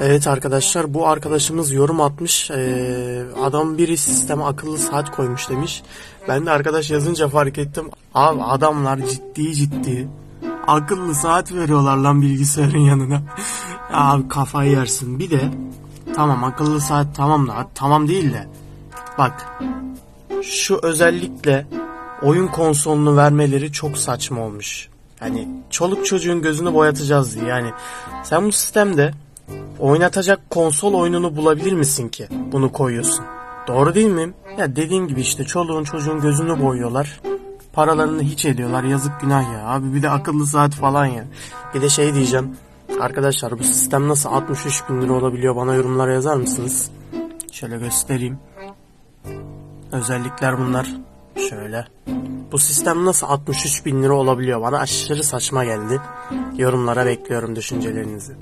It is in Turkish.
Evet arkadaşlar bu arkadaşımız yorum atmış. Ee, adam biri sisteme akıllı saat koymuş demiş. Ben de arkadaş yazınca fark ettim. Abi adamlar ciddi ciddi akıllı saat veriyorlar lan bilgisayarın yanına. Abi kafayı yersin. Bir de tamam akıllı saat tamam da tamam değil de bak şu özellikle oyun konsolunu vermeleri çok saçma olmuş. Yani çoluk çocuğun gözünü boyatacağız diye. Yani sen bu sistemde oynatacak konsol oyununu bulabilir misin ki bunu koyuyorsun? Doğru değil mi? Ya dediğim gibi işte çoluğun çocuğun gözünü boyuyorlar. Paralarını hiç ediyorlar. Yazık günah ya. Abi bir de akıllı saat falan ya. Bir de şey diyeceğim. Arkadaşlar bu sistem nasıl 63 bin lira olabiliyor? Bana yorumlara yazar mısınız? Şöyle göstereyim. Özellikler bunlar. Şöyle. Bu sistem nasıl 63 bin lira olabiliyor? Bana aşırı saçma geldi. Yorumlara bekliyorum düşüncelerinizi.